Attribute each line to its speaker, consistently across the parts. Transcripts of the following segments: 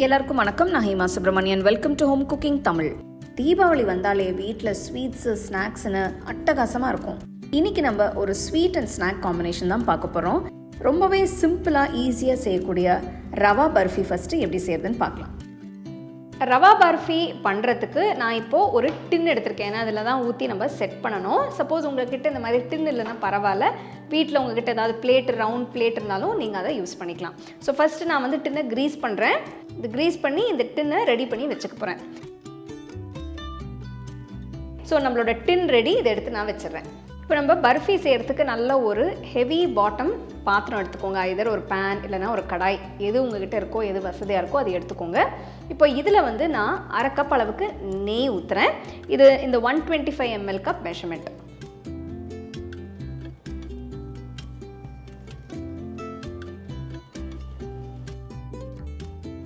Speaker 1: எல்லாருக்கும் வணக்கம். நான் Hema Subramanian welcome to home cooking Tamil Deepavali வந்தாலே வீட்டில் ஸ்வீட்ஸு ஸ்நாக்ஸ்னு அட்டகாசமாக இருக்கும். இன்னைக்கு நம்ம ஒரு ஸ்வீட் அண்ட் ஸ்நாக் காம்பினேஷன் தான் பார்க்க போகிறோம் ரொம்பவே சிம்பிளாக ஈஸியாக செய்யக்கூடிய ரவா பர்ஃபி ஃபஸ்ட்டு எப்படி செய்யறதுன்னு பார்க்கலாம். ரவா பர்ஃபி பண்ணுறதுக்கு நான் இப்போது ஒரு டின் எடுத்திருக்கேன். ஏன்னா அதில் தான் ஊற்றி நம்ம செட் பண்ணணும். சப்போஸ் உங்கள்கிட்ட இந்த மாதிரி டின் இல்லைன்னா பரவாயில்ல. வீட்டில் உங்ககிட்ட ஏதாவது பிளேட் ரவுண்ட் பிளேட் இருந்தாலும் நீங்கள் அதை யூஸ் பண்ணிக்கலாம். ஸோ ஃபஸ்ட்டு நான் வந்து டின்னை க்ரீஸ் பண்ணுறேன் இது க்ரீஸ் பண்ணி இந்த டின்னை ரெடி பண்ணி வச்சுக்க போகிறேன் ஸோ நம்மளோட டின் ரெடி இதை எடுத்து நான் வச்சிடுறேன். இப்போ நம்ம பர்ஃபி செய்கிறதுக்கு நல்ல ஒரு ஹெவி பாட்டம் பாத்திரம் எடுத்துக்கோங்க. இதர் ஒரு பேன் இல்லைனா ஒரு கடாய். எது உங்ககிட்ட இருக்கோ எது வசதியாக இருக்கோ அதை எடுத்துக்கோங்க. இப்போ இதில் வந்து நான் அரை கப் அளவுக்கு நெய் ஊற்றுறேன் இது இந்த one twenty five ML cup measurement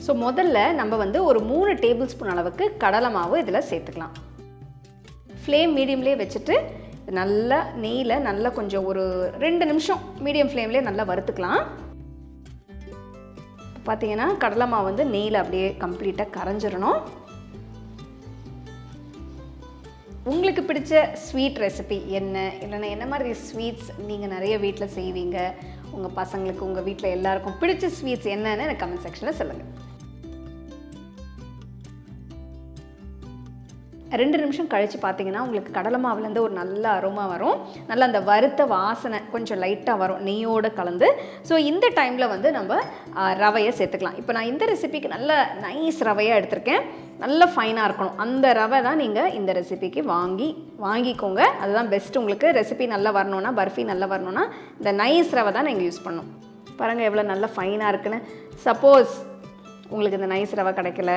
Speaker 1: so முதல்ல நம்ம வந்து ஒரு மூணு டேபிள் ஸ்பூன் அளவுக்கு கடலை மாவு இதில் சேர்த்துக்கலாம். ஃப்ளேம் மீடியம்லேயே வச்சுட்டு நல்லா நெய்யில் நல்லா கொஞ்சம் ஒரு ரெண்டு நிமிஷம் மீடியம் ஃப்ளேம்லேயே நல்லா வறுத்துக்கலாம். பார்த்தீங்கன்னா கடலை மாவு வந்து நெய்யில் அப்படியே கம்ப்ளீட்டாக கரைஞ்சிடணும் உங்களுக்கு பிடிச்ச ஸ்வீட் ரெசிபி என்ன? இல்லைன்னா என்ன மாதிரி ஸ்வீட்ஸ் நீங்கள் நிறைய வீட்டில் செய்வீங்க? உங்கள் பசங்களுக்கு உங்கள் வீட்டில் எல்லாருக்கும் பிடிச்ச ஸ்வீட்ஸ் என்னன்னு எனக்கு கமெண்ட் செக்ஷனில் சொல்லுங்கள் ரெண்டு நிமிஷம் கழித்து பார்த்தீங்கன்னா உங்களுக்கு கடலை மாவுலேருந்து ஒரு நல்ல அருமை வரும். நல்ல அந்த வறுத்த வாசனை கொஞ்சம் லைட்டாக வரும். நெய்யோடு கலந்து. ஸோ இந்த டைமில் வந்து நம்ம ரவையை சேர்த்துக்கலாம். இப்போ நான் இந்த ரெசிபிக்கு நல்ல நைஸ் ரவையாக எடுத்திருக்கேன். நல்ல ஃபைனாக இருக்கணும். அந்த ரவை தான் நீங்கள் இந்த ரெசிபிக்கு வாங்கி வாங்கிக்கோங்க. அதுதான் பெஸ்ட் உங்களுக்கு. ரெசிபி நல்லா வரணும்னா பர்ஃபி நல்லா வரணும்னா இந்த நைஸ் ரவை தான் நீங்கள் யூஸ் பண்ணணும். பாருங்கள் எவ்வளோ நல்ல ஃபைனாக இருக்குன்னு. சப்போஸ் உங்களுக்கு இந்த நைஸ் ரவை கிடைக்கல.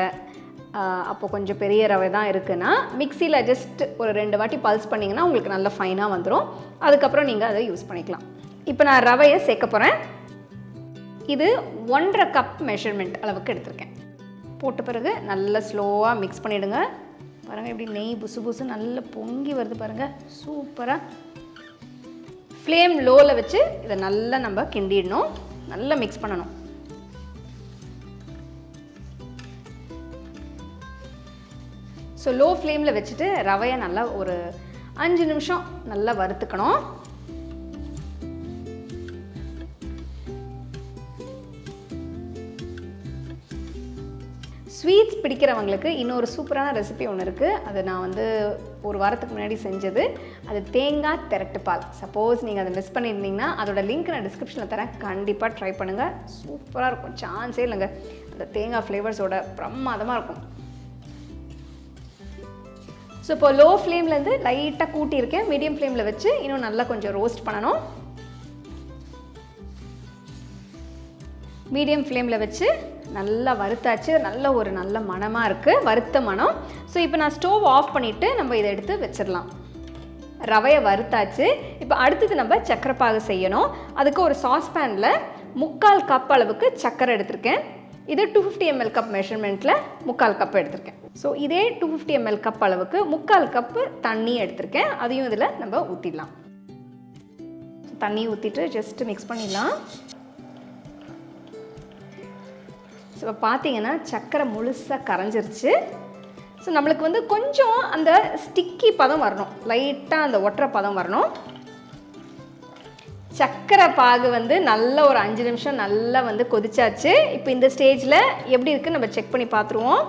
Speaker 1: அப்போ கொஞ்சம் பெரிய ரவை தான் இருக்குன்னா மிக்சியில் ஜஸ்ட் ஒரு ரெண்டு வாட்டி பல்ஸ் பண்ணிங்கன்னா உங்களுக்கு நல்ல ஃபைனாக வந்துடும் அதுக்கப்புறம் நீங்கள் அதை யூஸ் பண்ணிக்கலாம். இப்போ நான் ரவையை சேர்க்க போகிறேன் இது ஒன்றரை கப் மெஷர்மெண்ட் அளவுக்கு எடுத்திருக்கேன். போட்ட பிறகு நல்லா ஸ்லோவாக மிக்ஸ் பண்ணிவிடுங்க பாருங்கள் எப்படி நெய் புசு புசு நல்லா பொங்கி வருது பாருங்கள் சூப்பராக ஃப்ளேம் லோவில் வச்சு இதை நல்லா நம்ம கிண்டிடணும். நல்லா மிக்ஸ் பண்ணணும். ஸோ லோ ஃப்ளேமில் வச்சுட்டு ரவையை நல்லா ஒரு அஞ்சு நிமிஷம் நல்லா வறுத்துக்கணும். ஸ்வீட்ஸ் பிடிக்கிறவங்களுக்கு இன்னொரு சூப்பரான ரெசிபி ஒன்று இருக்குது அது நான் வந்து ஒரு வாரத்துக்கு முன்னாடி செஞ்சது. அது தேங்காய் திரட்டு பால். சப்போஸ் நீங்கள் அதை மிஸ் பண்ணியிருந்தீங்கன்னா அதோட லிங்க் நான் டிஸ்கிரிப்ஷனில் தரேன். கண்டிப்பாக ட்ரை பண்ணுங்கள் சூப்பராக இருக்கும். சான்ஸே இல்லைங்க. அந்த தேங்காய் ஃப்ளேவர்ஸோட பிரமாதமாக இருக்கும். ஸோ இப்போ லோ ஃப்ளேம்லேருந்து லைட்டாக கூட்டியிருக்கேன். மீடியம் ஃப்ளேமில் வச்சு இன்னும் நல்லா கொஞ்சம் ரோஸ்ட் பண்ணணும். மீடியம் ஃப்ளேமில் வச்சு நல்லா வறுத்தாச்சு. நல்ல ஒரு நல்ல மணமாக இருக்குது வறுத்த மணம். ஸோ இப்போ நான் ஸ்டோவ் ஆஃப் பண்ணிவிட்டு நம்ம இதை எடுத்து வச்சிடலாம். ரவையை வறுத்தாச்சு. இப்போ அடுத்தது நம்ம சக்கரை பாகு செய்யணும். அதுக்கு ஒரு சாஸ்பேனில் முக்கால் கப் அளவுக்கு சக்கரை எடுத்திருக்கேன். இது two fifty M L cup மெஷர்மெண்ட்டில் முக்கால் கப் எடுத்திருக்கேன். ஸோ இதே டூ ஃபிஃப்டி எம்எல் கப் அளவுக்கு முக்கால் கப்பு தண்ணி எடுத்திருக்கேன். அதையும் இதில் நம்ம ஊற்றிடலாம் தண்ணி ஊற்றிட்டு ஜஸ்ட் மிக்ஸ் பண்ணிடலாம். ஸோ இப்போ பார்த்தீங்கன்னா சக்கரை முழுசாக கரைஞ்சிருச்சு. ஸோ நம்மளுக்கு வந்து கொஞ்சம் அந்த ஸ்டிக்கி பதம் வரணும். லைட்டாக அந்த ஒட்டுற பதம் வரணும். சக்கரை பாகு வந்து நல்ல ஒரு அஞ்சு நிமிஷம் நல்லா வந்து கொதிச்சாச்சு. இப்போ இந்த ஸ்டேஜில் எப்படி இருக்குன்னு நம்ம செக் பண்ணி பார்த்துருவோம்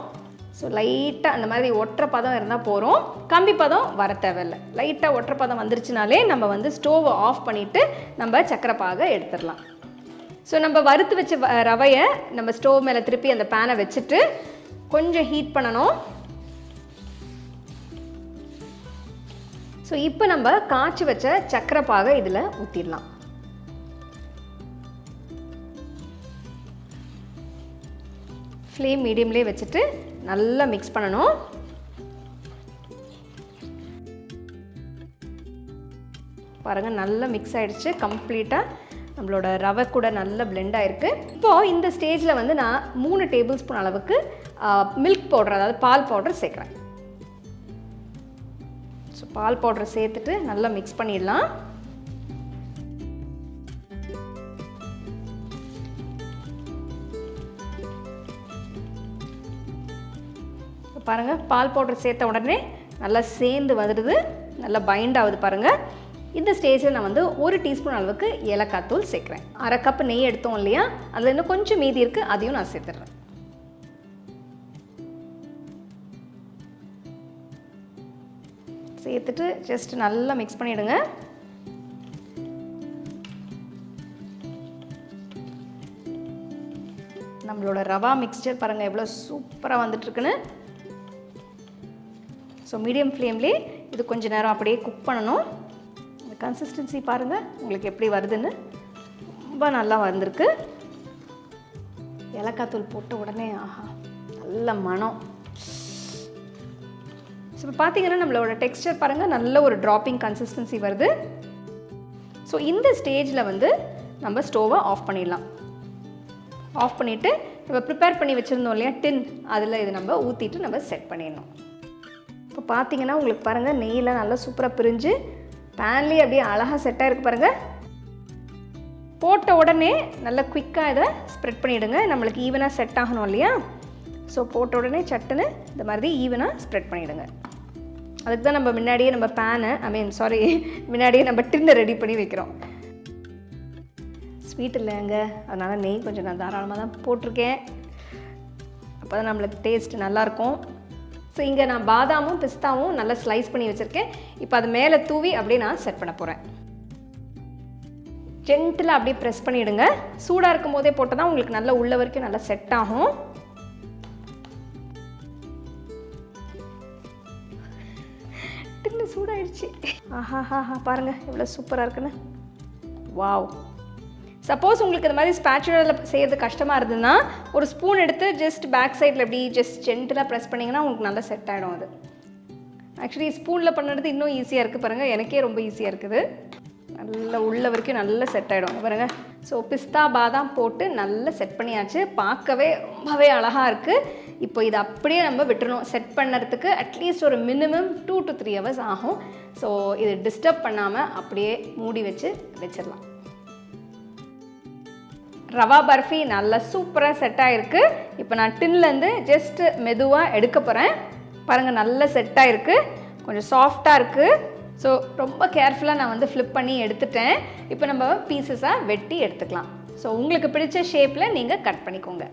Speaker 1: ஸோ லைட்டாக அந்த மாதிரி ஒற்றை பதம் இருந்தால் போகிறோம் கம்பி பதம் வர தேவையில்லை. லைட்டாக ஒற்றை பதம் வந்துருச்சுனாலே நம்ம வந்து ஸ்டோவை ஆஃப் பண்ணிவிட்டு நம்ம சக்கரை பாகை எடுத்துடலாம். ஸோ நம்ம வறுத்து வச்ச வ- ரவையை நம்ம ஸ்டோவ் மேலே திருப்பி அந்த பேனை வச்சுட்டு கொஞ்சம் ஹீட் பண்ணணும். ஸோ இப்போ நம்ம காய்ச்சி வச்ச சக்கரை பாகை இதில் ஊற்றிடலாம் ஃப்ளேம் மீடியம்லேயே வச்சுட்டு நல்லா மிக்ஸ் பண்ணணும். பாருங்கள் நல்லா மிக்ஸ் ஆகிடுச்சு கம்ப்ளீட்டாக நம்மளோட ரவை கூட நல்லா ப்ளெண்ட் ஆகிருக்கு இப்போது இந்த ஸ்டேஜில் வந்து நான் மூணு டேபிள் ஸ்பூன் அளவுக்கு மில்க் பவுடர் அதாவது பால் பவுடர் சேர்க்குறேன். ஸோ பால் பவுடர் சேர்த்துட்டு நல்லா மிக்ஸ் பண்ணிடலாம். பாருங்கள் பால் பவுடர் சேர்த்த உடனே நல்லா சேர்ந்து வந்துடுது நல்லா பைண்ட் ஆகுது பாருங்கள் இந்த ஸ்டேஜில் நான் வந்து ஒரு டீஸ்பூன் அளவுக்கு ஏலக்காய் தூள் சேர்க்குறேன். அரை கப் நெய் எடுத்தோம் இல்லையா? அதில் இன்னும் கொஞ்சம் மீதி இருக்குது அதையும் நான் சேர்த்துடுறேன் சேர்த்துட்டு ஜஸ்ட் நல்லா மிக்ஸ் பண்ணிவிடுங்க நம்மளோட ரவா மிக்ஸ்சர் பாருங்கள் எவ்வளோ சூப்பராக வந்துட்டுருக்குன்னு ஸோ மீடியம் ஃப்ளேம்லேயே இது கொஞ்ச நேரம் அப்படியே குக் பண்ணணும். இந்த கன்சிஸ்டன்சி பாருங்கள் உங்களுக்கு எப்படி வருதுன்னு. ரொம்ப நல்லா வந்திருக்கு. ஏலக்காய் தூள் போட்ட உடனே ஆஹா நல்ல மனம் ஸோ இப்போ பார்த்தீங்கன்னா நம்மளோட டெக்ஸ்டர் பாருங்கள் நல்ல ஒரு ட்ராப்பிங் கன்சிஸ்டன்சி வருது. ஸோ இந்த ஸ்டேஜில் வந்து நம்ம ஸ்டோவை ஆஃப் பண்ணிடலாம். ஆஃப் பண்ணிவிட்டு நம்ம ப்ரிப்பேர் பண்ணி வச்சுருந்தோம் இல்லையா டின் அதில் இது நம்ம ஊற்றிட்டு நம்ம செட் பண்ணிடணும். பார்த்தீங்கன்னா உங்களுக்கு பாருங்கள் நெய்யெலாம் நல்லா சூப்பராக பிரிஞ்சு பேன்லேயே அப்படியே அழகாக செட்டாக இருக்குது பாருங்கள் போட்ட உடனே நல்லா குயிக்காக இதை ஸ்ப்ரெட் பண்ணிவிடுங்க நம்மளுக்கு ஈவனாக செட் ஆகணும் இல்லையா? ஸோ போட்ட உடனே சட்டுன்னு இந்த மாதிரி ஈவனாக ஸ்ப்ரெட் பண்ணிவிடுங்க அதுக்கு தான் நம்ம முன்னாடியே நம்ம பேனை ஐ மீன் சாரி முன்னாடியே நம்ம டின்னை ரெடி பண்ணி வைக்கிறோம். ஸ்வீட் இல்லைங்க. அதனால் நெய் கொஞ்சம் நான் தாராளமாக தான் போட்டிருக்கேன். அப்போ தான் நம்மளுக்கு டேஸ்ட் நல்லாயிருக்கும் ஸோ இங்கே நான் பாதாமும் பிஸ்தாவும் நல்லா ஸ்லைஸ் பண்ணி வச்சுருக்கேன். இப்போ அது மேலே தூவி அப்படியே நான் செட் பண்ண போகிறேன் ஜென்டிலாக அப்படியே ப்ரெஸ் பண்ணிவிடுங்க சூடாக இருக்கும் போதே போட்டால் தான் உங்களுக்கு நல்லா உள்ள வரைக்கும் நல்லா செட் ஆகும். சூடாயிடுச்சு. ஆஹா ஹா ஹா பாருங்கள் எவ்வளோ சூப்பராக இருக்குன்னு. வாவ் சப்போஸ் உங்களுக்கு இந்த மாதிரி ஸ்பேச்சுலரில் செய்கிறது கஷ்டமாக இருந்ததுன்னா ஒரு ஸ்பூன் எடுத்து ஜஸ்ட் பேக் சைடில் எப்படி ஜஸ்ட் ஜென்டலாக ப்ரெஸ் பண்ணிங்கன்னா உங்களுக்கு நல்லா செட் ஆகிடும் அது. ஆக்சுவலி ஸ்பூனில் பண்ணுறது இன்னும் ஈஸியாக இருக்குது பாருங்கள் எனக்கே ரொம்ப ஈஸியாக இருக்குது. நல்லா உள்ள வரைக்கும் நல்லா செட் ஆகிடும் பாருங்கள் ஸோ பிஸ்தா பாதாம் போட்டு நல்லா செட் பண்ணியாச்சு. பார்க்கவே ரொம்பவே அழகாக இருக்குது இப்போ இதை அப்படியே நம்ம விட்டுறணும். செட் பண்ணுறதுக்கு அட்லீஸ்ட் ஒரு minimum two to three hours ஆகும். ஸோ இது டிஸ்டர்ப் பண்ணாமல் அப்படியே மூடி வச்சு வச்சிடலாம். ரவா பர்ஃபி நல்லா சூப்பராக செட் ஆகிருக்கு இப்போ நான் டின்லேருந்து ஜஸ்ட்டு மெதுவாக எடுக்க போகிறேன் பாருங்கள் நல்லா செட் ஆகிருக்கு கொஞ்சம் சாஃப்டாக இருக்குது ஸோ ரொம்ப கேர்ஃபுல்லாக நான் வந்து ஃப்ளிப் பண்ணி எடுத்துட்டேன். இப்போ நம்ம பீசஸாக வெட்டி எடுத்துக்கலாம். ஸோ உங்களுக்கு பிடிச்ச ஷேப்பில் நீங்கள் கட் பண்ணிக்கோங்க.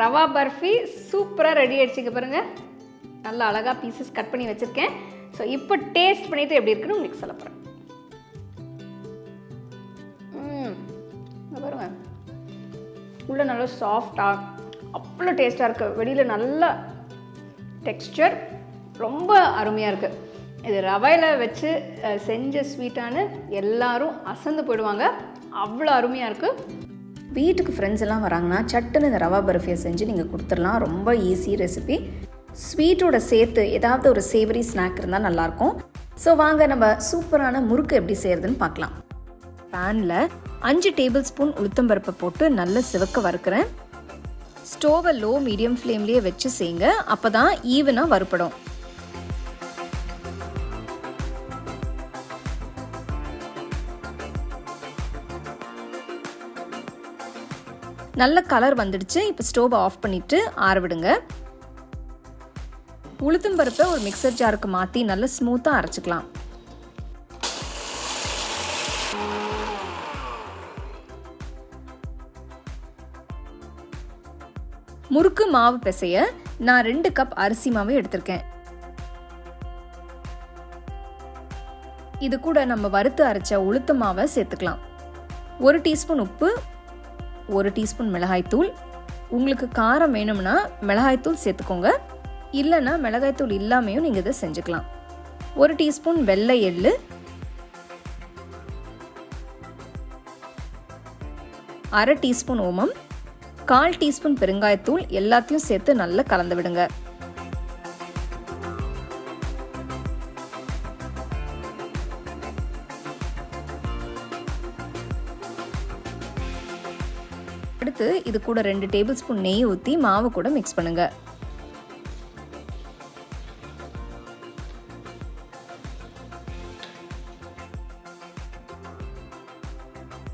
Speaker 1: ரவா பர்ஃபி சூப்பராக ரெடி ஆகிடுச்சிங்க பாருங்கள் நல்லா அழகாக பீசஸ் கட் பண்ணி வச்சுருக்கேன். ஸோ இப்போ டேஸ்ட் பண்ணிவிட்டு எப்படி இருக்குன்னு உங்களுக்கு சொல்ல போகிறேன் பாருங்க. உள்ளே நல்லா சாஃப்டாக அவ்வளோ டேஸ்ட்டாக இருக்குது வெளியில் நல்ல டெக்ஸ்சர் ரொம்ப அருமையாக இருக்குது இது ரவையில் வச்சு செஞ்ச ஸ்வீட்டான எல்லோரும் அசந்து போயிடுவாங்க. அவ்வளோ அருமையாக இருக்குது
Speaker 2: வீட்டுக்கு ஃப்ரெண்ட்ஸ் எல்லாம் வராங்கன்னா சட்டுன்னு இந்த ரவா பர்ஃபியை செஞ்சு நீங்கள் கொடுத்துடலாம். ரொம்ப ஈஸி ரெசிபி ஸ்வீட்டோட சேர்த்து ஏதாவது ஒரு சேவரி ஸ்நாக் இருந்தால் நல்லாயிருக்கும். ஸோ வாங்க நம்ம சூப்பரான முறுக்கு எப்படி செய்கிறதுன்னு பார்க்கலாம். பேனில் அஞ்சு டேபிள் ஸ்பூன் உளுத்தம்பருப்பை போட்டு நல்லா சிவக்க வறுக்கிறேன். ஸ்டோவை லோ மீடியம் ஃப்ளேம்லேயே வச்சு செய்யுங்க. அப்போ தான் ஈவனாக வறுப்படும் நல்ல கலர் வந்துடுச்சு. இப்போ ஸ்டோவை ஆஃப் பண்ணிவிட்டு ஆற விடுங்க. உளுத்தம் பருப்பை ஒரு மிக்சர் ஜாருக்கு மாற்றி நல்லா ஸ்மூத்தாக அரைச்சிக்கலாம். முறுக்கு மாவு பிசைய நான் ரெண்டு கப் அரிசி மாவு எடுத்திருக்கேன். இது கூட நம்ம வறுத்து அரைச்ச உளுத்த மாவை சேர்த்துக்கலாம். ஒரு டீஸ்பூன் உப்பு ஒரு டீஸ்பூன் மிளகாய்த்தூள் உங்களுக்கு காரம் வேணும்னா மிளகாய்த்தூள் சேர்த்துக்கோங்க. இல்லைன்னா மிளகாய்த்தூள் இல்லாமையும் நீங்கள் இதை செஞ்சுக்கலாம். ஒரு டீஸ்பூன் வெள்ளை எள்ளு. அரை டீஸ்பூன் ஓமம். கால் டீஸ்பூன் பெருங்காயத்தூள் எல்லாத்தையும் சேர்த்து நல்லா கலந்து விடுங்க. கூட ரெண்டு டேபிள் ஸ்பூன் நெய் ஊற்றி மாவு கூட மிக்ஸ் பண்ணுங்க.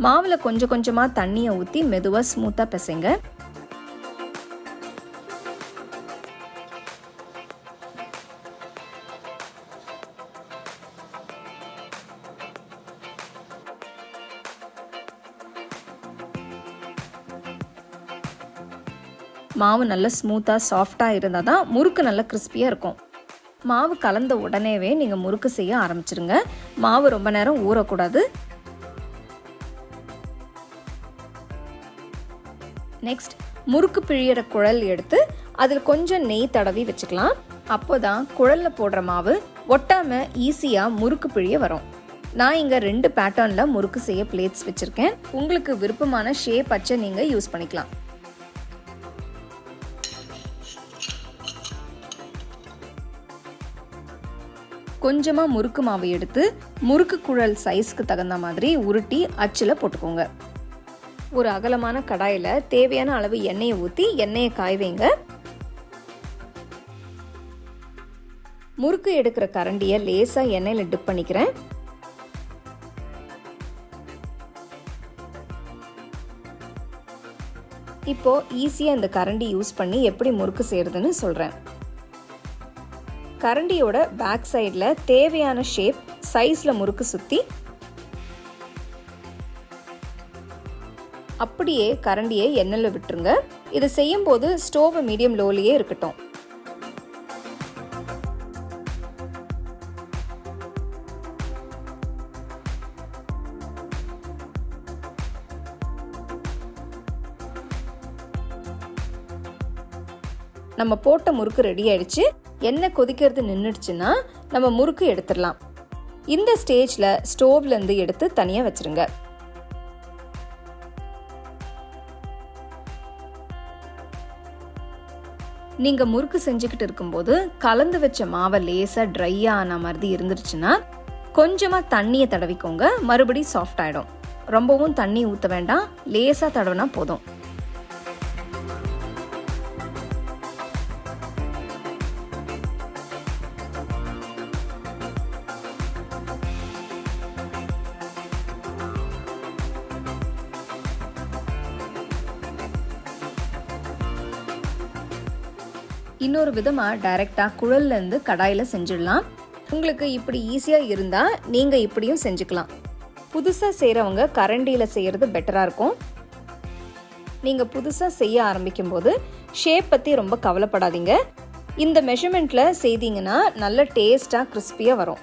Speaker 2: மாவில் கொஞ்சம் கொஞ்சமாக தண்ணியை ஊற்றி மெதுவாக ஸ்மூத்தாக பிசைங்க. மாவு நல்லா ஸ்மூத்தாக சாஃப்டாக இருந்தால் தான் முறுக்கு நல்லா கிறிஸ்பியாக இருக்கும். மாவு கலந்த உடனேவே நீங்கள் முறுக்கு செய்ய ஆரம்பிச்சிருங்க. மாவு ரொம்ப நேரம் ஊறக்கூடாது. நெக்ஸ்ட் முறுக்கு பிழியிற குழல் எடுத்து அதில் கொஞ்சம் நெய் தடவி வச்சுக்கலாம். அப்போ தான் குழலில் போடுற மாவு ஒட்டாமல் ஈஸியாக முறுக்கு பிழிய வரும். நான் இங்கே ரெண்டு பேட்டர்னில் முறுக்கு செய்ய பிளேட்ஸ் வச்சுருக்கேன். உங்களுக்கு விருப்பமான ஷேப் அச்சை நீங்கள் யூஸ் பண்ணிக்கலாம். கொஞ்சமாக முறுக்கு மாவு எடுத்து முறுக்கு குழல் சைஸ்க்கு தகுந்த மாதிரி உருட்டி அச்சில் போட்டுக்கோங்க. ஒரு அகலமான கடாயில் தேவையான அளவு எண்ணெயை ஊற்றி எண்ணெயை காய வைங்க. முறுக்கு எடுக்கிற கரண்டியை லேசாக எண்ணெயில் டிப் பண்ணிக்கிறேன். இப்போ ஈஸியாக இந்த கரண்டி யூஸ் பண்ணி எப்படி முறுக்கு செய்கிறதுன்னு சொல்கிறேன் கரண்டியோட பேக் சைடில் தேவையான ஷேப் சைஸில் முறுக்கு சுற்றி அப்படியே கரண்டியை எண்ணெயில் விட்டுருங்க. இதை செய்யும்போது ஸ்டோவை மீடியம் லோலேயே இருக்கட்டும். நம்ம போட்ட முறுக்கு ரெடி ஆயிடுச்சு. எண்ணெய் கொதிக்கிறது நின்றுடுச்சுன்னா நம்ம முறுக்கு எடுத்துடலாம். இந்த ஸ்டேஜில் ஸ்டோவ்லேருந்து எடுத்து தனியாக வச்சுருங்க. நீங்கள் முறுக்கு செஞ்சுக்கிட்டு இருக்கும்போது கலந்து வச்ச மாவை லேசாக ட்ரை ஆன மாதிரி இருந்துருச்சுன்னா கொஞ்சமாக தண்ணியை தடவிக்கோங்க. மறுபடியும் சாஃப்ட் ஆகிடும் ரொம்பவும் தண்ணி ஊற்ற வேண்டாம். லேசாக தடவினா போதும். இன்னொரு விதமாக டைரெக்டாக குழல்லேருந்து கடாயில் செஞ்சிடலாம். உங்களுக்கு இப்படி ஈஸியாக இருந்தால் நீங்கள் இப்படியும் செஞ்சுக்கலாம். புதுசாக செய்கிறவங்க கரண்டியில் செய்கிறது பெட்டராக இருக்கும். நீங்கள் புதுசாக செய்ய ஆரம்பிக்கும் போது ஷேப் பற்றி ரொம்ப கவலைப்படாதீங்க. இந்த மெஷர்மெண்ட்டில் செய்தீங்கன்னா நல்ல டேஸ்ட்டாக கிறிஸ்பியாக வரும்.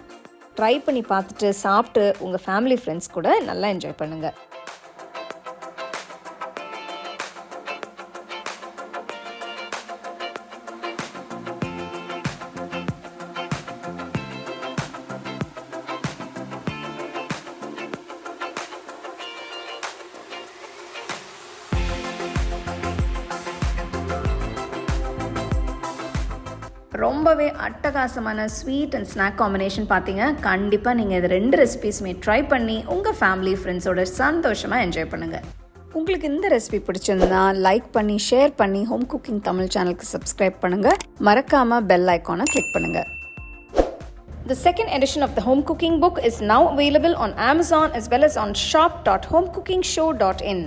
Speaker 2: ட்ரை பண்ணி பார்த்துட்டு சாப்பிட்டு உங்கள் ஃபேமிலி ஃப்ரெண்ட்ஸ் கூட நல்லா என்ஜாய் பண்ணுங்கள் ரொம்பவே அட்டகாசமான ஸ்வீட் அண்ட் ஸ்நாக் காம்பினேஷன் பார்த்தீங்க கண்டிப்பாக நீங்கள் இது ரெண்டு ரெசிபீஸுமே ட்ரை பண்ணி உங்கள் ஃபேமிலி ஃப்ரெண்ட்ஸோட சந்தோஷமாக என்ஜாய் பண்ணுங்கள் உங்களுக்கு இந்த ரெசிபி பிடிச்சிருந்தா லைக் பண்ணி ஷேர் பண்ணி ஹோம் குக்கிங் தமிழ் சேனலுக்கு சப்ஸ்கிரைப் பண்ணுங்கள் மறக்காமல் பெல் ஐக்கானை கிளிக் பண்ணுங்கள் The second edition of the home cooking book is now available on Amazon as well as on shop.homecookingshow.in.